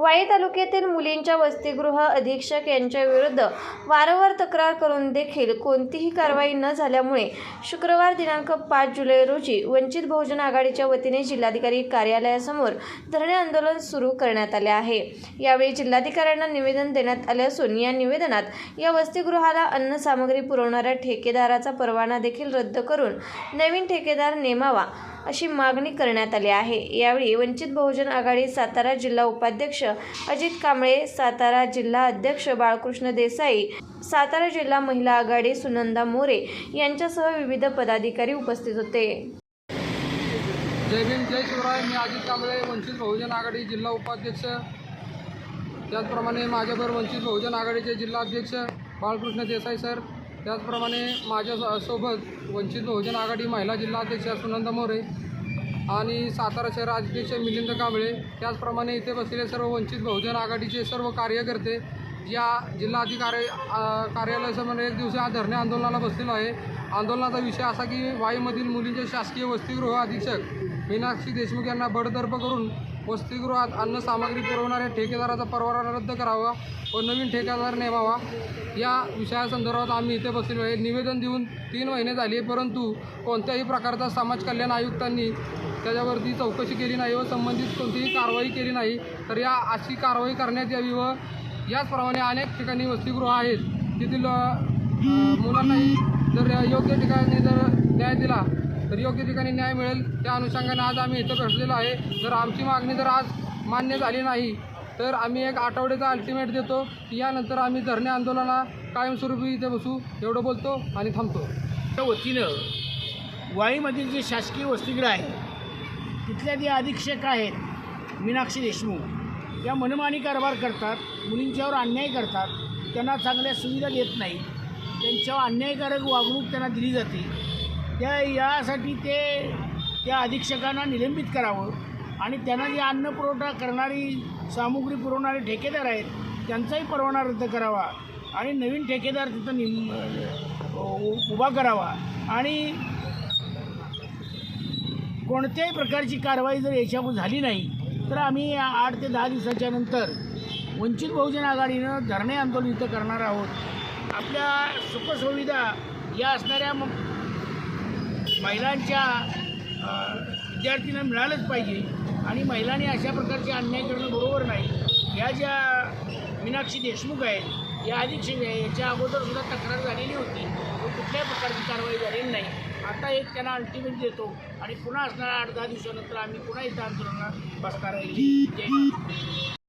वाई तालुक्यातील मुलींच्या वसतिगृह अधीक्षक यांच्या विरुद्ध वारंवार तक्रार करून देखील कोणतीही कारवाई न झाल्यामुळे शुक्रवार दिनांक पाच जुलै रोजी वंचित बहुजन आघाडीच्या वतीने जिल्हाधिकारी कार्यालयासमोर धरणे आंदोलन सुरू करण्यात आले आहे. यावेळी जिल्हाधिकाऱ्यांना निवेदन देण्यात आले असून या निवेदनात या वसतिगृहाला अन्न सामग्री पुरवणाऱ्या ठेकेदाराचा परवाना देखील रद्द करून नवीन ठेकेदार नेमावा अशी मागणी करण्यात आली आहे. यावेळी वंचित बहुजन आघाडी सातारा जिल्हा उपाध्यक्ष अजित कांबळे सातारा जिल्हा अध्यक्ष बाळकृष्ण देसाई सातारा जिल्हा महिला आघाडी सुनंदा मोरे यांच्यासह विविध पदाधिकारी उपस्थित होते. जय भीम जय शिवराय. मी अजित कांबळे वंचित बहुजन आघाडी जिल्हा उपाध्यक्ष. त्याचप्रमाणे माझ्याबरोबर वंचित बहुजन आघाडीचे जिल्हाध्यक्ष बाळकृष्ण देसाई सर. त्याचप्रमाणे माझ्या सोबत वंचित बहुजन आघाडी महिला जिल्हाध्यक्ष सुनंदा मोरे आणि सातारा शहर अध्यक्ष मिलिंद कांबळे त्याचप्रमाणे इथे बसलेले सर्व वंचित बहुजन आघाडीचे सर्व कार्यकर्ते या जिल्हाधिकारी कार्यालयासमोर एक दिवशी आज धरणे आंदोलनाला बसलेलो आहे. आंदोलनाचा विषय असा की वाईमधील मुलींचे शासकीय वसतिगृह अधीक्षक मीनाक्षी देशमुख यांना बडतर्फ करून वसतिगृहात अन्नसामग्री पुरवणाऱ्या ठेकेदाराचा परवाना रद्द करावा व नवीन ठेकेदार नेमावा या विषयासंदर्भात आम्ही इथे बसलेलो आहे. निवेदन देऊन तीन महिने झाले परंतु कोणत्याही प्रकारचा समाज कल्याण आयुक्तांनी त्याच्यावरती चौकशी केली नाही व संबंधित कोणतीही कारवाई केली नाही. तर या अशी कारवाई करण्यात यावी व याचप्रमाणे अनेक ठिकाणी वसतिगृह आहेत. तेथील मुलांनाही जर योग्य ठिकाणी जर न्याय दिला तर योग्य ठिकाणी न्याय मिळेल त्या अनुषंगाने आज आम्ही इथं बसलेलो आहे. जर आमची मागणी जर आज मान्य झाली नाही तर आम्ही एक आठवड्याचा अल्टिमेट देतो. की यानंतर आम्ही धरणे आंदोलना कायमस्वरूपी इथे बसू एवढं बोलतो आणि थांबतो. त्या वतीनं वाईमधील जे शासकीय वसतिगृह आहे तिथल्या जे अधीक्षक आहेत मीनाक्षी देशमुख या मनमानी कारभार करतात मुलींच्यावर अन्याय करतात त्यांना चांगल्या सुविधा देत नाही त्यांच्यावर अन्यायकारक वागणूक त्यांना दिली जाते. त्या यासाठी ते त्या अधीक्षकांना निलंबित करावं. आणि त्यांना जे अन्न पुरवठा करणारी सामुग्री पुरवणारे ठेकेदार आहेत त्यांचाही परवाना रद्द करावा. आणि नवीन ठेकेदार तिथं निम उभा करावा. आणि कोणत्याही प्रकारची कारवाई जर याच्यावर झाली नाही तर आम्ही आठ ते दहा दिवसाच्या नंतर वंचित बहुजन आघाडीनं धरणे आंदोलन इथं करणार आहोत. आपल्या सुखसुविधा या असणाऱ्या महिलांच्या विद्यार्थ्यांना मिळालंच पाहिजे. आणि महिलांनी अशा प्रकारचे अन्याय करणं बरोबर नाही. या ज्या मीनाक्षी देशमुख आहेत या अधीक्षक आहे याच्या अगोदर सुद्धा तक्रार झालेली होती. कुठल्याही प्रकारची कारवाई झालेली नाही. आता एक त्यांना अल्टिमेट देतो आणि पुन्हा असणाऱ्या आठ दहा दिवसानंतर आम्ही पुन्हा इथं आंदोलनात बसणार आहे.